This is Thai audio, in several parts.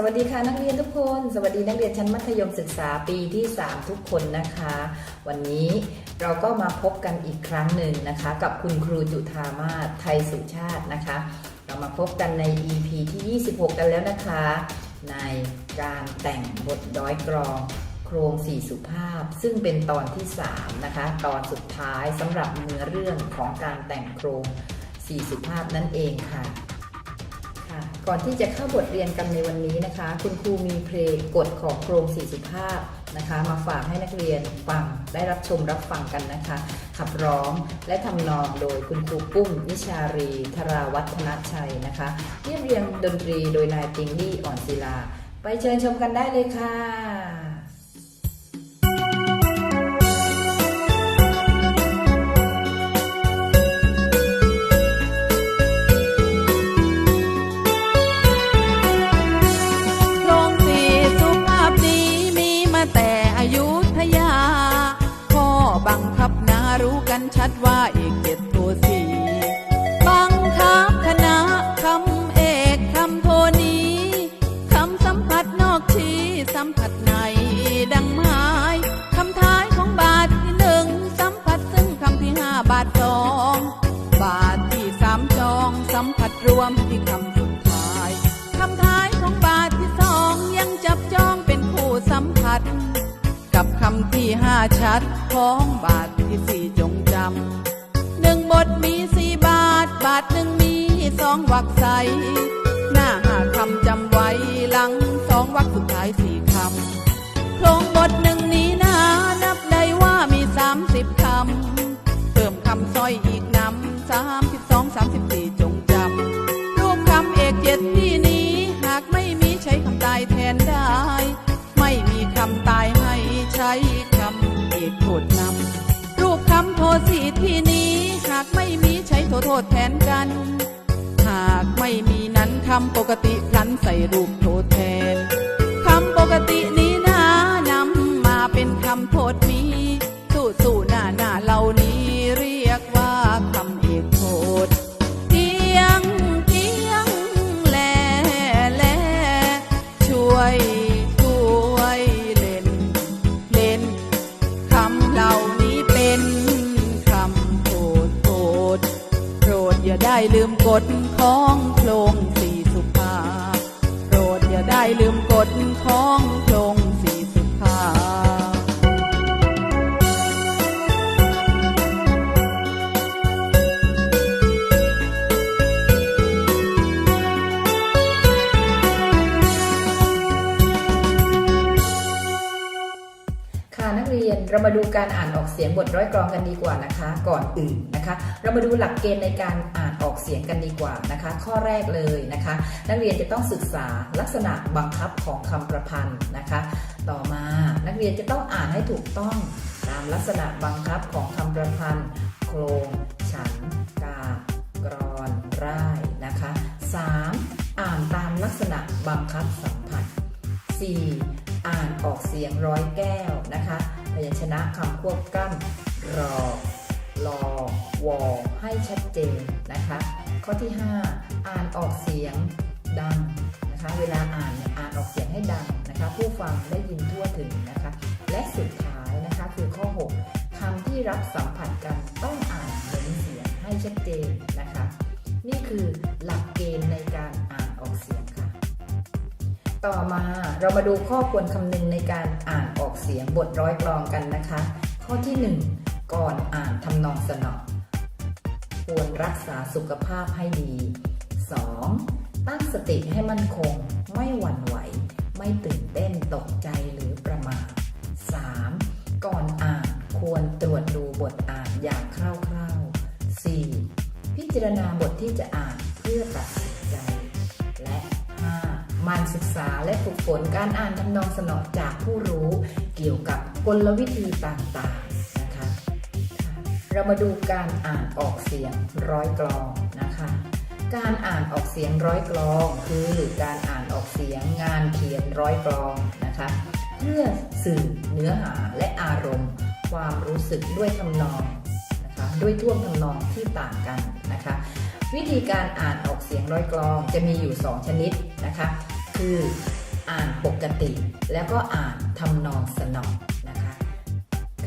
สวัสดีค่ะนักเรียนทุกคน สวัสดีนักเรียนชั้นมัธยมศึกษาปีที่ 3 ทุกคนนะคะ วันนี้เราก็มาพบกันอีกครั้งหนึ่งนะคะ กับคุณครูจุธามาศไทยสุชาตินะคะ เรามาพบกันใน EP ที่ 26 กันแล้วนะคะ ในการแต่งบทร้อยกรอง โครงสี่สุภาพ ซึ่งเป็นตอนที่ 3 นะคะ ตอนสุดท้ายสำหรับเนื้อเรื่องของการแต่งโครงสี่สุภาพนั่นเองค่ะ ก่อนที่จะเข้าบทเรียนกันในวันนี้นะคะ คุณครูมีเพลงกฎของโครงสี่สุภาพนะคะ มาฝากให้นักเรียนฟังได้รับชมรับฟังกันนะคะ ขับร้องและทำนองโดยคุณครูปุ้มนิชารีธราวัฒนชัยนะคะเรียบเรียงดนตรีโดยนายติงลี่อ่อนศิลา ไปเชิญชมกันได้เลยค่ะ ชัดว่าเอกเจ็ดโทสีบังคับคณะคำเอกคำโทนี้คำสัมผัสนอกชี้สัมผัสในดังไม้คำท้ายของบาทที่หนึ่งสัมผัสซึ่งคำที่ห้าบาทสองบาทที่สามจองสัมผัสรวมที่คำสุดท้ายคำท้ายของบาทที่สองยังจับจองเป็นผู้สัมผัส กับคำที่ห้าชัดของบาทำหนึ่งบทมีสี่บาท บาทหนึ่งมีสองวรกใส หน้าหาคำจำไว้หลังสองวรรคสุดท้ายสี่คำโครงบทหนึ่งนี้นะนับได้ว่ามีสามสิบคำเพิ่มคำสร้อยอีกนำสามสิบสองสามสิบ โทษแทนกัน หากไม่มีนั้นคำปกติพลันใส่รูปโทษแทนคำปกติ ฎของโครงสี่สุภา โปรดอย่าได้ลืมกฎของโครงสี่สุภา ค่ะนักเรียนเรามาดูการอ่าน สียงบทร้อยกรองกันดีกว่านะคะ ก่อนอื่นนะคะ เรามาดูหลักเกณฑ์ในการอ่านออกเสียงกันดีกว่านะคะ ข้อแรกเลยนะคะ นักเรียนจะต้องศึกษาลักษณะบังคับของคำประพันธ์นะคะ ต่อมานักเรียนจะต้องอ่านให้ถูกต้องตามลักษณะบังคับของคำประพันธ์ โครง ฉัน กากรอนร่ายนะคะ 3. อ่านตามลักษณะบังคับสัมผัส 4. อ่านออกเสียงร้อยแก้ว ชนะคำควบกล้ำรอลอวอให้ชัดเจนนะคะ ข้อที่ 5 อ่านออกเสียงดังนะคะ เวลาอ่านอ่านออกเสียงให้ดังนะคะ ผู้ฟังได้ยินทั่วถึงนะคะ และสุดท้ายนะคะคือข้อ 6คำที่รับสัมผัสกันต้องอ่านเหมือนเสียงให้ชัดเจนนะคะ นี่คือ ต่อมาเรามาดูข้อควรคำนึงในการอ่านออกเสียงบทร้อยกลองกันนะคะ ข้อที่ 1 ก่อนอ่านทำนองสนอควรรักษาสุขภาพให้ดี 2. ตั้งสติให้มั่นคง ไม่หวั่นไหว ไม่ตื่นเต้นตกใจหรือประมาท 3. ก่อนอ่านควรตรวจดูบทอ่านอย่างคร่าวๆ 4. พิจารณาบทที่จะอ่านเพื่อตัด มันศึกษาและฝึกฝนการอ่านทำนองสนอจากผู้รู้เกี่ยวกับกลวิธีต่างๆนะคะค่ะเรามาดูการอ่านออกเสียงร้อยกลองนะคะ การอ่านออกเสียงร้อยกลองคือการอ่านออกเสียงงานเขียนร้อยกลองนะคะ เพื่อสื่อเนื้อหาและอารมณ์ ความรู้สึกด้วยทำนองนะคะด้วยท่วงทำนองที่ต่างกันนะคะวิธีการอ่านออกเสียงร้อยกลองจะมีอยู่ 2 ชนิดนะคะ คืออ่านปกติ แล้วก็อ่านทำนองสนองนะคะ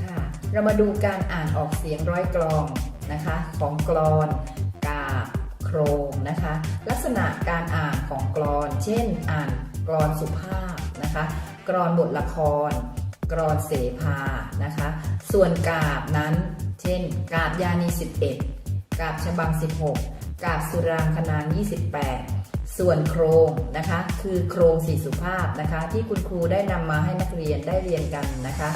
ค่ะเรามาดูการอ่านออกเสียงร้อยกลองนะคะของกรอนกาบโครงนะคะลักษณะการอ่านของกรอน เช่น อ่านกรอนสุภาพนะคะกรอนบทละคร กรอนเสภานะคะ ส่วนกาบนั้น เช่น กาบยานี 11 กาบฉบัง 16 กาบสุรางคนาง28 ส่วนโครงนะคะ คือโครงสีสุภาพนะคะ ที่คุณครูได้นำมาให้นักเรียนได้เรียนกันนะคะ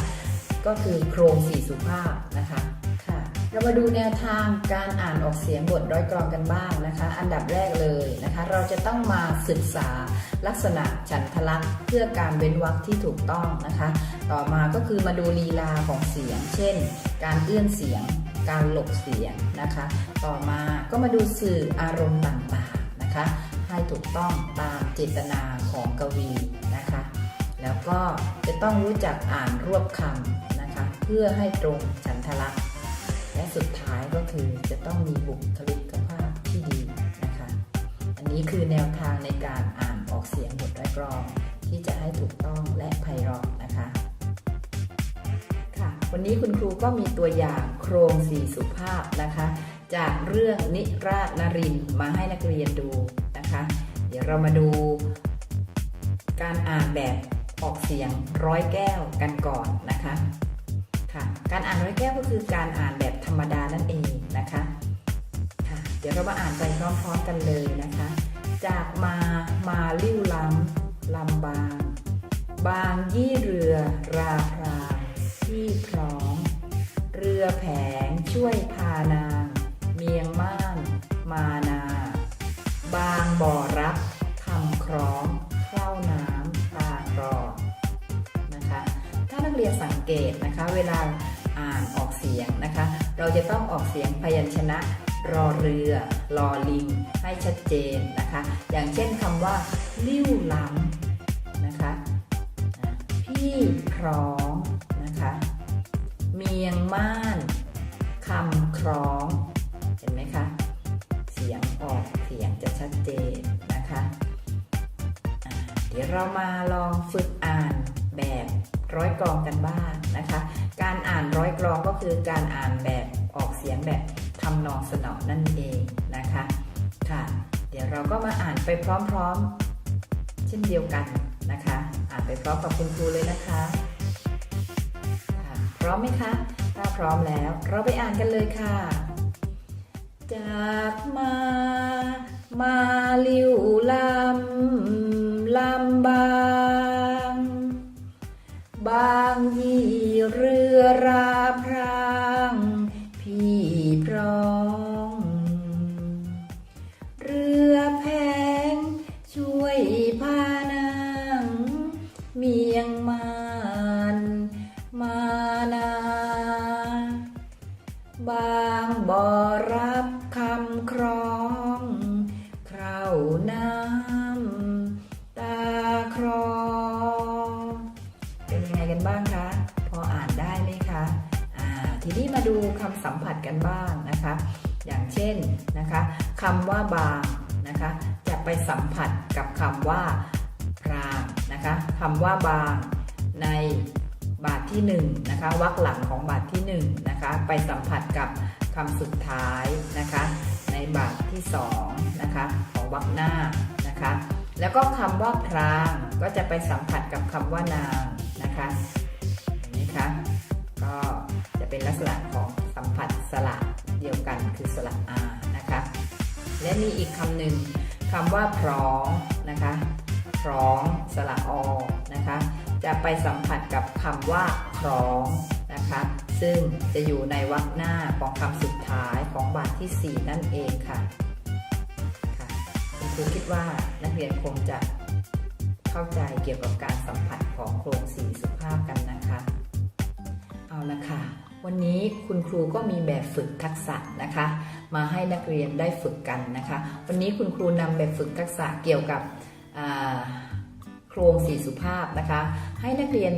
ก็คือโครงสีสุภาพนะคะค่ะ เรามาดูแนวทางการอ่านออกเสียงบทร้อยกรองกันบ้างนะคะ อันดับแรกเลยนะคะ เราจะต้องมาศึกษาลักษณะฉันทลักษณ์เพื่อการเว้นวรรคที่ถูกต้องนะคะ ต่อมาก็คือมาดูลีลาของเสียง เช่น การเอื้อนเสียง การหลบเสียงนะคะ ต่อมาก็มาดูสื่ออารมณ์ต่างๆนะคะ ให้ถูกต้องตามเจตนาของกวีนะคะ แล้วก็จะต้องรู้จักอ่านรวบคำนะคะ เพื่อให้ตรงฉันทลักษณ์และสุดท้ายก็คือจะต้องมีบุคลิกภาพที่ดีนะคะ อันนี้คือแนวทางในการอ่านออกเสียงบทร้อยกรอง ที่จะให้ถูกต้องและไพเราะนะคะค่ะวันนี้คุณครูก็มีตัวอย่างโครงสีสุภาพนะคะ จากเรื่องนิราชนรินมาให้นักเรียนดู นะคะ เดี๋ยวเรามาดู การอ่านแบบออกเสียงร้อยแก้วกันก่อนนะคะค่ะการอ่านร้อยแก้วก็คือการอ่านแบบธรรมดานั่นเองนะคะค่ะเดี๋ยวเรามาอ่านไปพร้อมๆกันเลยนะคะ จากมามาลิ้วล้ำลำบาง บางยี่เรือ ราพรางที่พร้อม เรือแผงช่วยพานา ตนะคะ เวลาอ่านออกเสียงนะคะ เราจะต้องออกเสียงพยัญชนะรอเรือรอลิง ให้ชัดเจนนะคะ อย่างเช่นคำว่าลิ้วล้ำนะคะ พี่พร้อมนะคะ เมียงม่านคำคร้อง เห็นไหมคะ เสียงออกเสียงจะชัดเจนนะคะ เดี๋ยวเรามาลองฝึกอ่านแบบ ร้อยกรองกันบ้างนะคะ การอ่านร้อยกรองก็คือการอ่านแบบออกเสียงแบบทำนองสนอนั่นเองนะคะค่ะ เดี๋ยวเราก็มาอ่านไปพร้อมๆ เช่นเดียวกันนะคะ อ่านไปพร้อมกับคุณครูเลยนะคะค่ะพร้อมไหมคะถ้าพร้อมแล้วเราไปอ่านกันเลยค่ะ จากมา มาลิวลำลำบา บางยี่เรือรา กันบ้างนะคะ อย่างเช่นนะคะคำว่าบางนะคะจะไปสัมผัสกับคำว่าพรางนะคะคำว่าบางในบาทที่1นะคะวรรคหลังของบาทที่1นะคะไปสัมผัสกับคำสุดท้ายนะคะในบาทที่2นะคะของวรรคหน้านะคะแล้วก็คำว่าพรางก็จะไปสัมผัสกับคำว่านางนะคะเห็นไหมคะก็จะเป็นลักษณะของ สัมผัสสระเดียวกันคือสระอานะคะ และมีอีกคำหนึ่งคำว่าพร้องนะคะพร้องสระอนะคะ จะไปสัมผัสกับคำว่าคล้องนะคะซึ่งจะอยู่ในวรรคหน้าของคำสุดท้ายของบาทที่ 4 นั่นเองค่ะค่ะคุณครูคิดว่านักเรียนคงจะเข้าใจเกี่ยวกับการสัมผัสของโครงสีสุภาพกันนะคะ เอาละค่ะ วันนี้คุณครูก็มีแบบฝึกทักษะนะคะ มาให้นักเรียนได้ฝึกกันนะคะ วันนี้คุณครูนำแบบฝึกทักษะเกี่ยวกับโครงสีสุภาพนะคะ ให้นักเรียน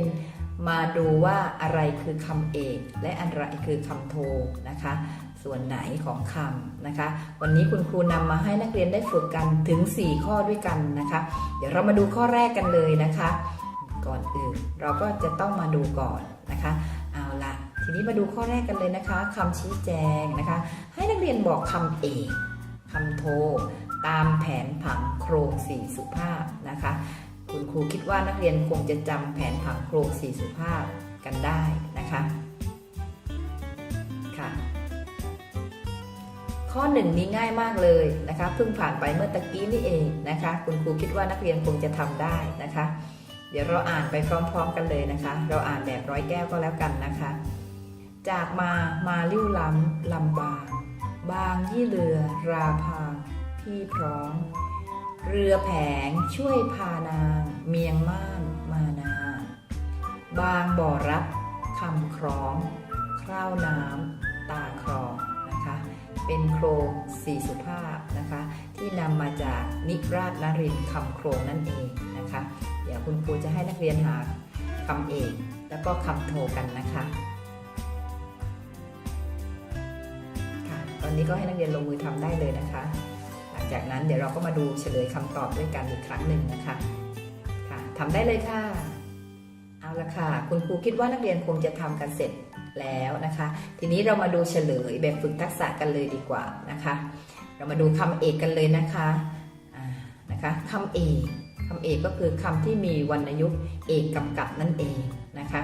มาดูว่าอะไรคือคำเอกและอะไรคือคำโทนะคะ ส่วนไหนของคำนะคะ วันนี้คุณครูนำมาให้นักเรียนได้ฝึกกันถึง 4 ข้อด้วยกันนะคะ เดี๋ยวเรามาดูข้อแรกกันเลยนะคะ ก่อนอื่นเราก็จะต้องมาดูก่อนนะคะ ทีนี้มาดูข้อแรกกันเลยนะคะคำชี้แจงนะคะ ให้นักเรียนบอกคำเอกคำโท ตามแผนผังโครงสี่สุภาพนะคะ คุณครูคิดว่านักเรียนคงจะจำแผนผังโครงสี่สุภาพกันได้นะคะค่ะข้อหนึ่งนี้ง่ายมากเลยนะคะเพิ่งผ่านไปเมื่อตะกี้นี่เองนะคะ คุณครูคิดว่านักเรียนคงจะทำได้นะคะ เดี๋ยวเราอ่านไปพร้อม ๆ กันเลยนะคะ เราอ่านแบบร้อยแก้วก็แล้วกันนะคะ จากมามาลิ้วล้ำลำบาง บางยี่เรือราพาพี่พร้อมเรือแผงช่วยพานางเมียงม่านมานา บางบ่อรับคำครอง คร่าวน้ำตาครองนะคะ เป็นโครงสี่สุภาพนะคะ ที่นำมาจากนิราชนรินคำโครงนั่นเองนะคะ เดี๋ยวคุณครูจะให้นักเรียนหาคำเอกแล้วก็คำโทกันนะคะ อนนี้ก็ให้นักเรียนลงมือทำได้เลยนะคะ หลังจากนั้นเดี๋ยวเราก็มาดูเฉลยคำตอบด้วยกันอีกครั้งหนึ่งนะคะค่ะทำได้เลยค่ะ เอาละค่ะ คุณครูคิดว่านักเรียนคงจะทำกันเสร็จแล้วนะคะ ทีนี้เรามาดูเฉลยแบบฝึกทักษะกันเลยดีกว่านะคะ เรามาดูคำเอกกันเลยนะคะนะคะคำเอกคำเอกก็คือคำที่มีวรรณยุกต์เอกกำกับนั่นเองนะคะ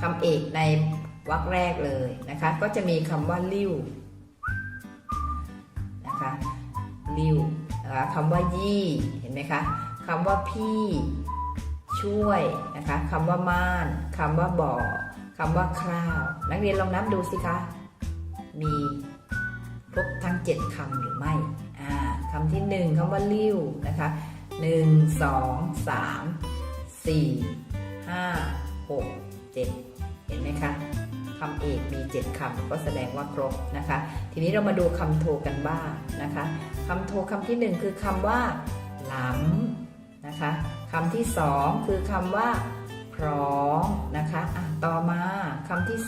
คำเอกในวรรคแรกเลยนะคะ ก็จะมีคำว่าลิ้ว นะคะลิ้วนะคะคำว่ายี่เห็นไหมคะคำว่าพี่ช่วยนะคะคำว่าม่านคำว่าบ่อคำว่าคราว นักเรียนลองนับดูสิคะ มีครบทั้ง 7คำหรือไม่อ่าคำที่ 1คำว่าลิ้วนะคะ1 2 3 4 5 6 7 เห็นไหมคะ คำเอกมี 7คำก็แสดงว่าครบนะคะ ทีนี้เรามาดูคำโทกันบ้างนะคะคำโทคำที่ 1 คือคำว่าหล้ำนะคะคำที่ 2 คือคำว่าพร้อมนะคะอะต่อมาคำที่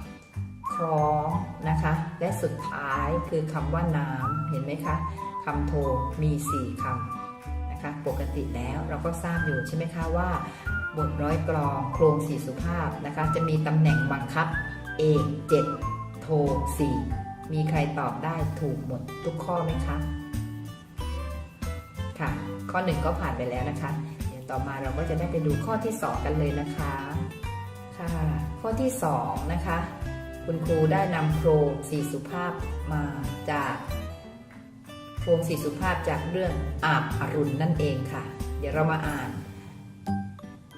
3 คล้องนะคะ และสุดท้ายคือคำว่าน้ำเห็นไหมคะคำโทมี 4คำนะคะ ปกติแล้วเราก็ทราบอยู่ใช่ไหมคะว่า บทร้อยกลอง โครงสี่สุภาพนะคะ จะมีตำแหน่งบังคับ เอก7โท4มีใครตอบได้ถูกหมดทุกข้อไหมคะค่ะ ข้อหนึ่งก็ผ่านไปแล้วนะคะ เดี๋ยวต่อมาเราก็จะได้ไปดูข้อที่2กันเลยนะคะค่ะ ข้อที่2นะคะ คุณครูได้นำโครงสี่สุภาพมาจากโครงสี่สุภาพจากเรื่องอาบอรุณนั่นเองค่ะ เดี๋ยวเรามาอ่าน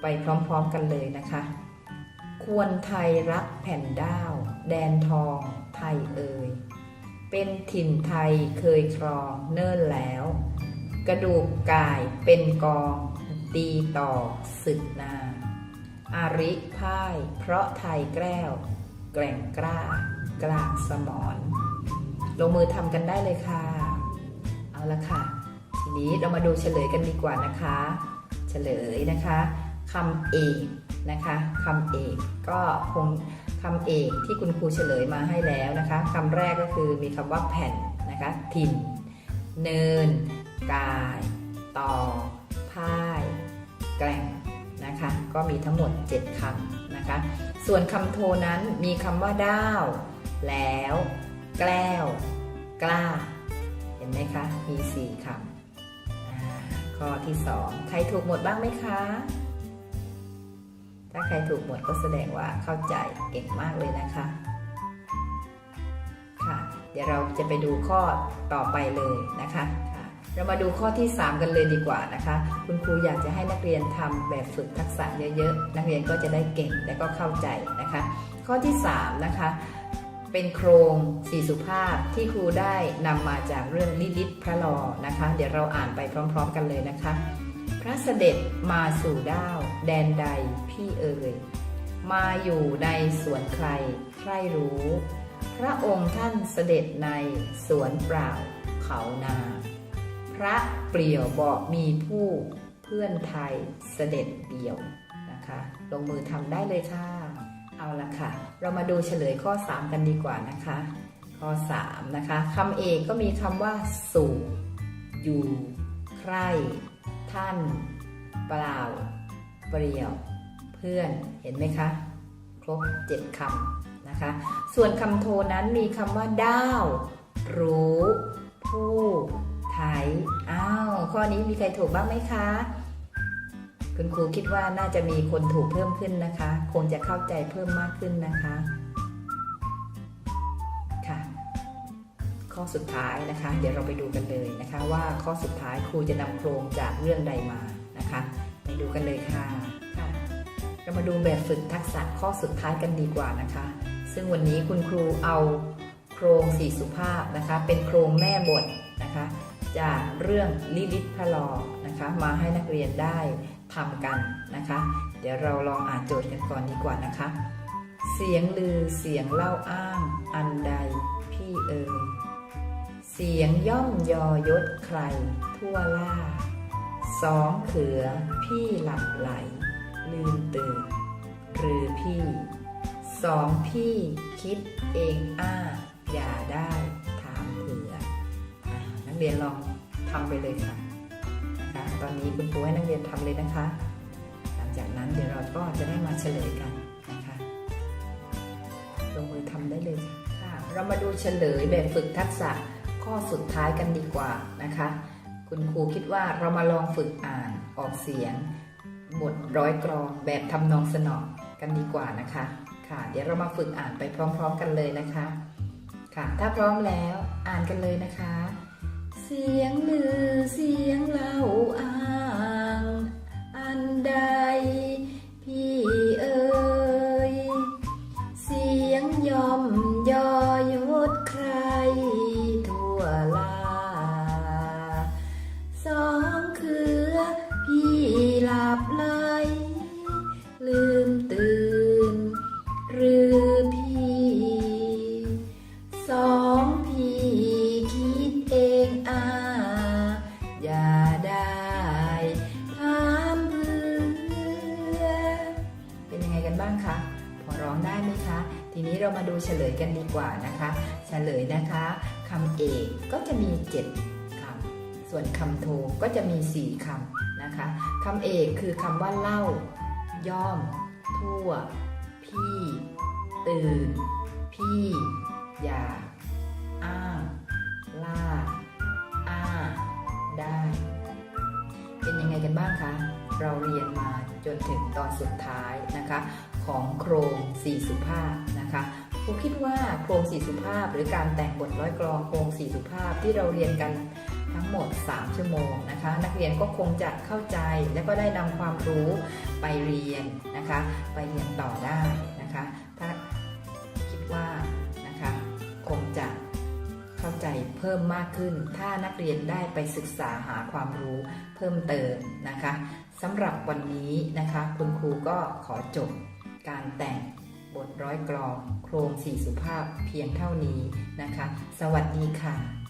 ไปพร้อมๆกันเลยนะคะ ควรไทยรักแผ่นด้าว แดนทองไทยเอ่ย เป็นถิ่นไทยเคยครองเนิ่นแล้ว กระดูกกายเป็นกองตีต่อศึกนา อาริพ่าย เพราะไทยแกล้ว แกร่งกล้ากลางสมอนลงมือทำกันได้เลยค่ะ เอาละค่ะ ทีนี้เรามาดูเฉลยกันดีกว่านะคะ เฉลยนะคะ คำเอกนะคะคำเอกก็คงคำเอกที่คุณครูเฉลยมาให้แล้วนะคะคำแรกก็คือมีคำว่าแผ่นนะคะถิ่น เนิน กาย ต่อพ่าย แกล่งนะคะก็มีทั้งหมด 7คำนะคะส่วนคำโทนั้นมีคำว่าด้าว แล้ว แกล้ว กล้า เห็นไหมคะ มี 4คำข้อที่ 2 ใครถูกหมดบ้างไหมคะ ถ้าใครถูกหมดก็แสดงว่าเข้าใจเก่งมากเลยนะคะ ค่ะ เดี๋ยวเราจะไปดูข้อต่อไปเลยนะคะเรามาดูข้อที่ 3 กันเลยดีกว่านะคะ คุณครูอยากจะให้นักเรียนทำแบบฝึกทักษะเยอะๆ นักเรียนก็จะได้เก่งและก็เข้าใจนะคะ ข้อที่ 3 นะคะ เป็นโครงสี่สุภาพที่ครูได้นำมาจากเรื่องลิลิตพระลอนะคะ เดี๋ยวเราอ่านไปพร้อม ๆ กันเลยนะคะ พระเสด็จมาสู่ด้าว แดนใดพี่เอ่ย มาอยู่ในสวนใครใครรู้ พระองค์ท่านเสด็จในสวนเปล่าเขานา พระเปลี่ยวบอกมีผู้เพื่อนไทยเสด็จเดี่ยวนะคะ ลงมือทำได้เลยค่ะ เอาละค่ะ เรามาดูเฉลยข้อ 3 กันดีกว่านะคะ ข้อ 3 นะคะคำเอกก็มีคำว่าสู่ อยู่ ใคร ท่าน เปล่า เปลี่ยว เพื่อนเห็นไหมคะ ครบ7คำนะคะ ส่วนคำโทนั้นมีคำว่าด้าว รู้ ผู้ไถอ้าว ข้อนี้มีใครถูกบ้างไหมคะ คุณครูคิดว่าน่าจะมีคนถูกเพิ่มขึ้นนะคะ คงจะเข้าใจเพิ่มมากขึ้นนะคะ ข้อสุดท้ายนะคะ เดี๋ยวเราไปดูกันเลยนะคะ ว่าข้อสุดท้ายครูจะนำโครงจากเรื่องใดมานะคะไปดูกันเลยค่ะค่ะเรามาดูแบบฝึกทักษะข้อสุดท้ายกันดีกว่านะคะ ซึ่งวันนี้คุณครูเอาโครงสี่สุภาพนะคะ เป็นโครงแม่บทนะคะ จากเรื่องลิลิตพระลอนะคะมาให้นักเรียนได้ทำกันนะคะ เดี๋ยวเราลองอ่านโจทย์กันก่อนดีกว่านะคะ เสียงลือเสียงเล่าอ้างอันใดพี่เอ๋ย เสียงย่อมยอยศใครทั่วล่า สองเขือพี่หลับไหล ลืมตื่น หรือพี่ สองพี่คิดเองอ้า อย่าได้ถามเผื่ออ่านักเรียนลองทำไปเลยค่ะนะคะตอนนี้คุณครูให้นักเรียนทำเลยนะคะ หลังจากนั้นเดี๋ยวเราก็จะได้มาเฉลยกันนะคะลงมือทำได้เลยค่ะ เรามาดูเฉลยแบบฝึกทักษะ ข้อสุดท้ายกันดีกว่านะคะ คุณครูคิดว่าเรามาลองฝึกอ่านออกเสียง บทร้อยกรองแบบทำนองสนอกันดีกว่านะคะ ค่ะ เดี๋ยวเรามาฝึกอ่านไปพร้อม ๆ กันเลยนะคะ ค่ะ ถ้าพร้อมแล้วอ่านกันเลยนะคะ เสียงลือเสียงเล่าอ้างอันใดพี่เอ๋ยเสียงยอม ส่วนคำโทก็จะมี 4คำนะคะคำเอกคือคำว่าเล่า ย่อม ทั่ว พี่ ตื่น พี่ อย่า อ้างล่า อ้า ได้ เป็นยังไงกันบ้างคะ เราเรียนมาจนถึงตอนสุดท้ายนะคะ ของโครงสี่สุภาพนะคะครูคิดว่าโครงสี่สุภาพ หรือการแต่งบทร้อยกลองโครงสี่สุภาพที่เราเรียนกัน ทั้งหมด 3 ชั่วโมงนะคะ นักเรียนก็คงจะเข้าใจและก็ได้นำความรู้ไปเรียนนะคะ ไปเรียนต่อได้นะคะ ถ้าคิดว่านะคะคงจะเข้าใจเพิ่มมากขึ้น ถ้านักเรียนได้ไปศึกษาหาความรู้เพิ่มเติมนะคะสำหรับวันนี้นะคะ คุณครูก็ขอจบการแต่งบทร้อยกลอง โครงสี่สุภาพเพียงเท่านี้นะคะ สวัสดีค่ะ